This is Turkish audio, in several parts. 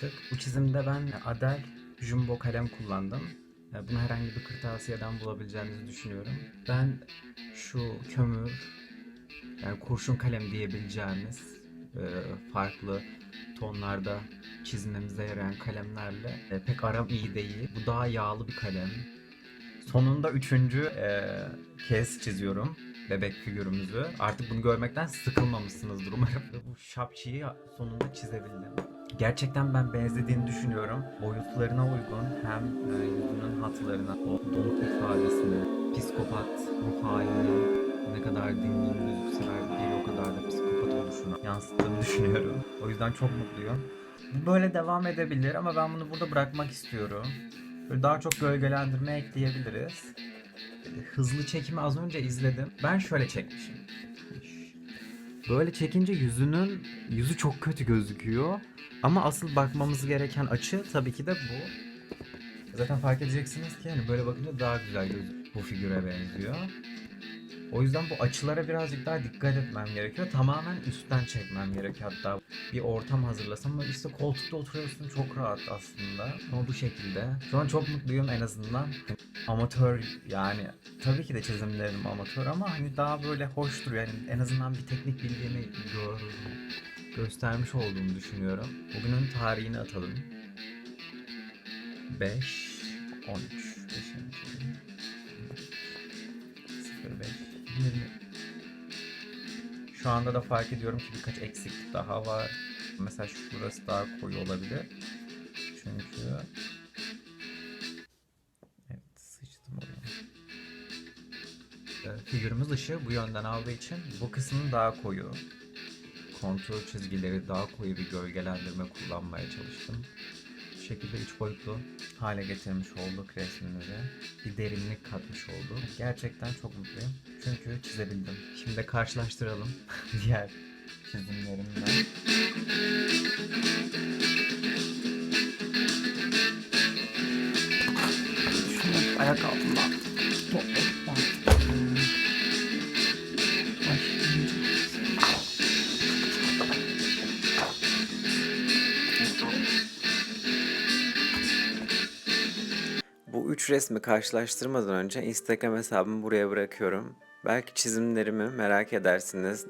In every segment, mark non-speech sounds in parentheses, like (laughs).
çalıştık. Bu çizimde ben Adel Jumbo kalem kullandım. E, Bunu herhangi bir kırtasiyeden bulabileceğinizi düşünüyorum. Ben şu kömür, yani kurşun kalem diyebileceğimiz e, farklı tonlarda çizmemize yarayan kalemlerle e, pek aram iyi değil. Bu daha yağlı bir kalem. Sonunda üçüncü kez çiziyorum bebek figürümüzü. Artık bunu görmekten sıkılmamışsınızdır umarım. Bu şapçıyı sonunda çizebildim. Gerçekten ben benzediğini düşünüyorum. Boyutlarına uygun hem e, yüzünün hatlarına, o donuk ifadesini, psikopat ruh halini ne kadar dingin gözükseler bir o kadar da psikopat oluşunu yansıttığını düşünüyorum. O yüzden çok mutluyum. Böyle devam edebilir ama ben bunu burada bırakmak istiyorum. Böyle daha çok gölgelendirme ekleyebiliriz. Hızlı çekimi az önce izledim. Ben şöyle çekmişim. Böyle çekince yüzünün yüzü çok kötü gözüküyor. Ama asıl bakmamız gereken açı tabii ki de bu. Zaten fark edeceksiniz ki hani böyle bakınca daha güzel gözüküyor. Bu figüre benziyor. O yüzden bu açılara birazcık daha dikkat etmem gerekiyor. Tamamen üstten çekmem gerekiyor hatta. Bir ortam hazırlasam ama işte koltukta oturuyorsun çok rahat aslında. Ama bu şekilde. Şu an çok mutluyum en azından. Amatör yani tabii ki de çizimlerim amatör ama hani daha böyle hoş duruyor. Yani en azından bir teknik bildiğimi gör, göstermiş olduğumu düşünüyorum. Bugünün tarihini atalım. 5 13 Şu anda da fark ediyorum ki birkaç eksiklik daha var. Mesela şurası daha koyu olabilir. Çünkü Evet sıçtım oraya. Ee, Figürümüz ışığı bu yönden aldığı için bu kısmı daha koyu. Kontur çizgileri daha koyu bir gölgelendirme kullanmaya çalıştım. Şekilde üç boyutlu hale getirmiş olduk resmimizi. Bir derinlik katmış olduk. Gerçekten çok mutluyum. Çünkü çizebildim. Şimdi de karşılaştıralım (laughs) diğer çizimlerimle. Şunu ayak altında 3 resmi karşılaştırmadan önce Instagram hesabımı buraya bırakıyorum. Belki çizimlerimi merak edersiniz.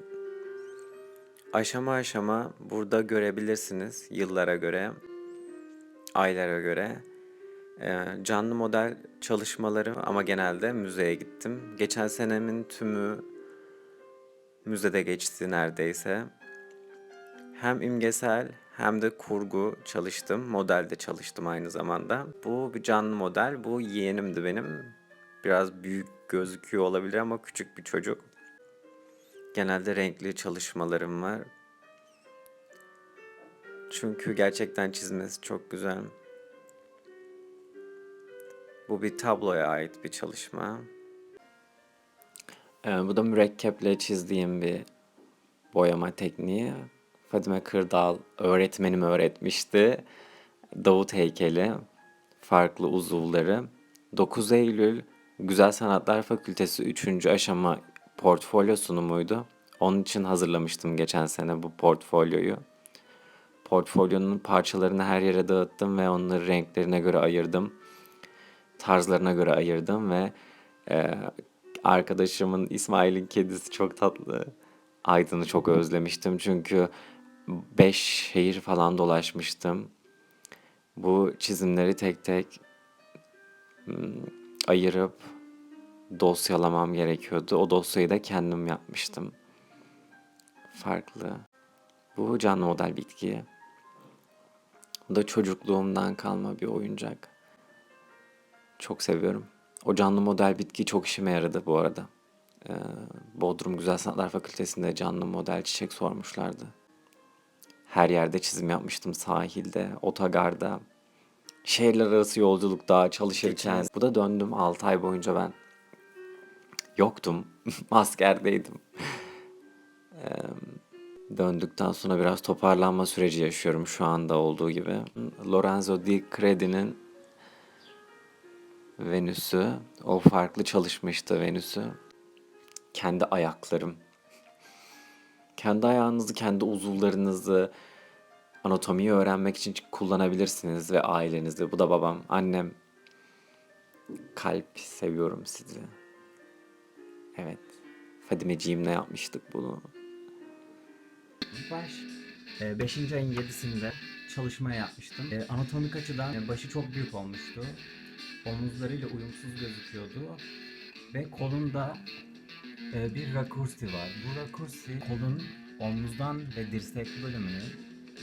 Aşama aşama burada görebilirsiniz yıllara göre, aylara göre. Ee, canlı model çalışmaları ama genelde müzeye gittim. Geçen senemin tümü müzede geçti neredeyse. Hem imgesel hem de kurgu çalıştım. Modelde çalıştım aynı zamanda. Bu bir canlı model. Bu yeğenimdi benim. Biraz büyük gözüküyor olabilir ama küçük bir çocuk. Genelde renkli çalışmalarım var. Çünkü gerçekten çizmesi çok güzel. Bu bir tabloya ait bir çalışma. Ee, bu da mürekkeple çizdiğim bir boyama tekniği. Fadime Kırdal öğretmenim öğretmişti. Davut heykeli, farklı uzuvları. 9 Eylül Güzel Sanatlar Fakültesi 3. aşama portfolyo sunumuydu. Onun için hazırlamıştım geçen sene bu portfolyoyu. Portfolyonun parçalarını her yere dağıttım ve onları renklerine göre ayırdım. Tarzlarına göre ayırdım ve e, arkadaşımın İsmail'in kedisi çok tatlı. Aydın'ı çok özlemiştim çünkü 5 şehir falan dolaşmıştım. Bu çizimleri tek tek hmm, ayırıp dosyalamam gerekiyordu. O dosyayı da kendim yapmıştım. Farklı. Bu canlı model bitki. Bu da çocukluğumdan kalma bir oyuncak. Çok seviyorum. O canlı model bitki çok işime yaradı bu arada. Ee, Bodrum Güzel Sanatlar Fakültesi'nde canlı model çiçek sormuşlardı. Her yerde çizim yapmıştım sahilde, otogarda. Şehirler arası yolculukta çalışırken. Bu da döndüm 6 ay boyunca ben yoktum. (laughs) Askerdeydim. Ee, döndükten sonra biraz toparlanma süreci yaşıyorum şu anda olduğu gibi. Lorenzo Di Credi'nin Venüs'ü. O farklı çalışmıştı Venüs'ü. Kendi ayaklarım. Kendi ayağınızı, kendi uzuvlarınızı Anatomiyi öğrenmek için kullanabilirsiniz ve ailenizde. Bu da babam, annem. Kalp seviyorum sizi. Evet. Fadimeciğimle yapmıştık bunu. Baş. 5. ayın 7'sinde çalışma yapmıştım. E, anatomik açıdan e, başı çok büyük olmuştu. Omuzlarıyla uyumsuz gözüküyordu. Ve kolunda bir rakursi var. Bu rakursi kolun omuzdan ve dirsek bölümünün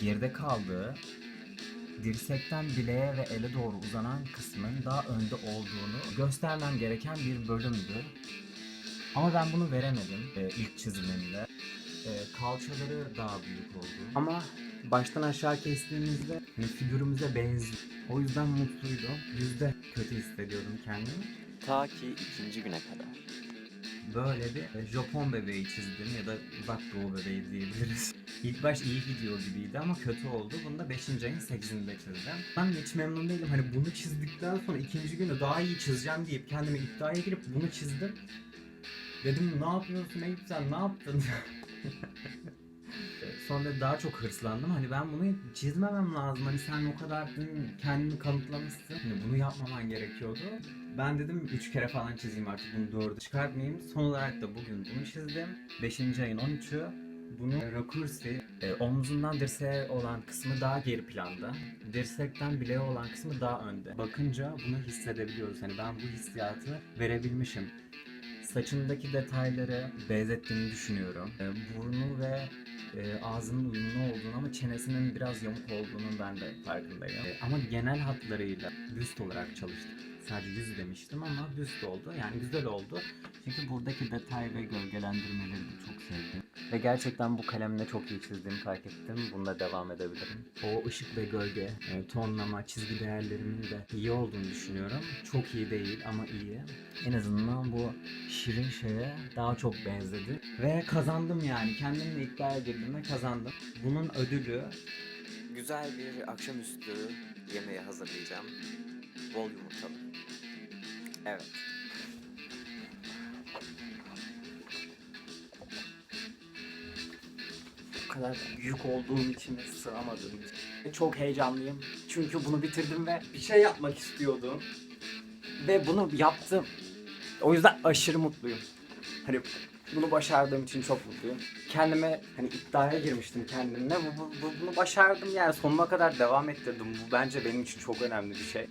geride kaldığı, dirsekten bileğe ve ele doğru uzanan kısmın daha önde olduğunu göstermem gereken bir bölümdü. Ama ben bunu veremedim e, ilk çizimimde. E, kalçaları daha büyük oldu. Ama baştan aşağı kestiğimizde hani figürümüze benziyor. O yüzden mutluydum. Yüzde kötü hissediyordum kendimi. Ta ki ikinci güne kadar. Böyle bir e, Japon bebeği çizdim ya da uzak doğu bebeği diyebiliriz. (laughs) İlk baş iyi gidiyor gibiydi ama kötü oldu. Bunu da 5. ayın 8'inde çizeceğim. Ben hiç memnun değilim. Hani bunu çizdikten sonra ikinci günü daha iyi çizeceğim deyip kendime iddiaya girip bunu çizdim. Dedim ne yapıyorsun Eyüp sen ne yaptın? (laughs) Sonra daha çok hırslandım. Hani ben bunu çizmemem lazım. Hani sen o kadar dün kendini kanıtlamışsın. Hani bunu yapmaman gerekiyordu. Ben dedim 3 kere falan çizeyim artık bunu doğru çıkartmayayım. Son olarak da bugün bunu çizdim. 5. ayın 13'ü. Bunu rakursi, e, omzundan dirseğe olan kısmı daha geri planda. Dirsekten bileğe olan kısmı daha önde. Bakınca bunu hissedebiliyoruz. Hani ben bu hissiyatı verebilmişim. Saçındaki detayları benzettiğini düşünüyorum. E, burnu ve e, ağzının uyumlu olduğunu ama çenesinin biraz yamuk olduğunu ben de farkındayım. E, ama genel hatlarıyla büst olarak çalıştık. Sadece yüz demiştim ama büst oldu. Yani güzel oldu. Çünkü buradaki detay ve gölgelendirmeleri de çok sevdim. Ve gerçekten bu kalemle çok iyi çizdiğimi fark ettim. Bunda devam edebilirim. O ışık ve gölge, e, tonlama, çizgi değerlerimin de iyi olduğunu düşünüyorum. Çok iyi değil ama iyi. En azından bu şirin şeye daha çok benzedi. Ve kazandım yani. Kendimle iddiaya girdim ve kazandım. Bunun ödülü Güzel bir akşamüstü yemeği hazırlayacağım. Bol yumurtalı. Evet. bu kadar büyük olduğum için ve. Çok heyecanlıyım. Çünkü bunu bitirdim ve bir şey yapmak istiyordum. Ve bunu yaptım. O yüzden aşırı mutluyum. Hani bunu başardığım için çok mutluyum. Kendime hani iddiaya girmiştim kendimle. Bu, bu- bu- bunu başardım yani sonuna kadar devam ettirdim. Bu bence benim için çok önemli bir şey.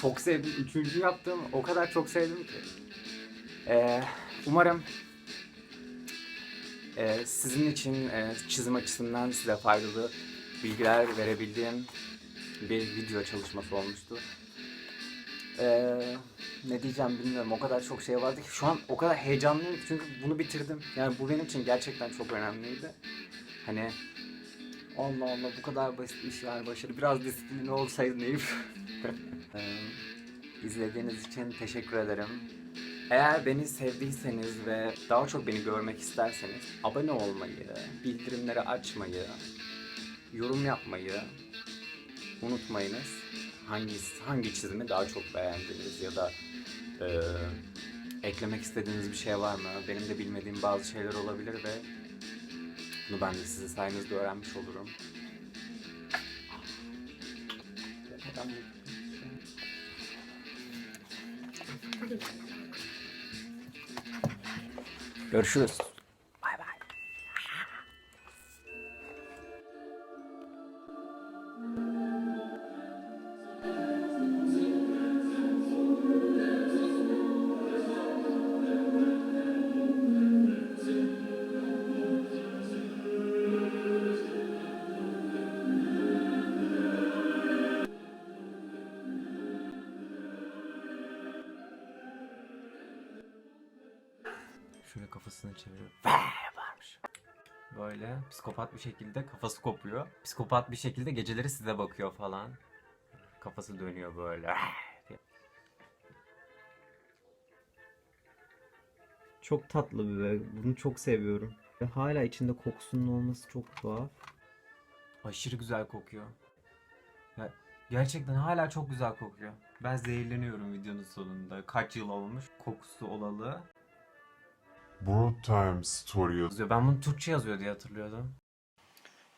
Çok sevdim. Üçüncü yaptığım o kadar çok sevdim ki. Ee, umarım ee, sizin için e, çizim açısından size faydalı bilgiler verebildiğim bir video çalışması olmuştu. Ee, ne diyeceğim bilmiyorum. O kadar çok şey vardı ki şu an o kadar heyecanlıyım çünkü bunu bitirdim. Yani bu benim için gerçekten çok önemliydi. Hani Allah Allah bu kadar basit iş yani başarı. Biraz disiplinli olsaydı neyim? (laughs) ee, izlediğiniz için teşekkür ederim. Eğer beni sevdiyseniz ve daha çok beni görmek isterseniz abone olmayı, bildirimleri açmayı, yorum yapmayı unutmayınız. Hangi hangi çizimi daha çok beğendiniz ya da eee, eklemek istediğiniz bir şey var mı? Benim de bilmediğim bazı şeyler olabilir ve bunu ben de sizin sayenizde öğrenmiş olurum. Görüşürüz. Böyle psikopat bir şekilde kafası kopuyor. Psikopat bir şekilde geceleri size bakıyor falan. Kafası dönüyor böyle. (sighs) Çok tatlı bir bebek. Bunu çok seviyorum. Ve hala içinde kokusunun olması çok tuhaf. Aşırı güzel kokuyor. Ya, gerçekten hala çok güzel kokuyor. Ben zehirleniyorum videonun sonunda. Kaç yıl olmuş kokusu olalı. Broad Time Story yazıyor. Ben bunu Türkçe yazıyor diye hatırlıyordum.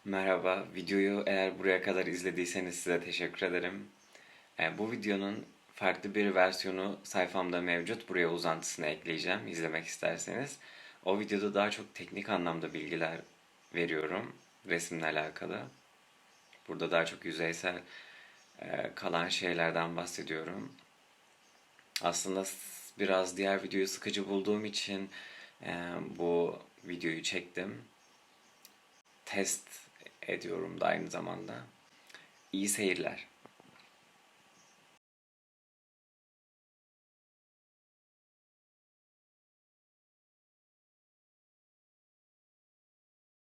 Merhaba, videoyu eğer buraya kadar izlediyseniz size teşekkür ederim. E, bu videonun farklı bir versiyonu sayfamda mevcut. Buraya uzantısını ekleyeceğim izlemek isterseniz. O videoda daha çok teknik anlamda bilgiler veriyorum resimle alakalı. Burada daha çok yüzeysel e, kalan şeylerden bahsediyorum. Aslında biraz diğer videoyu sıkıcı bulduğum için e, bu videoyu çektim test ediyorum da aynı zamanda. İyi seyirler.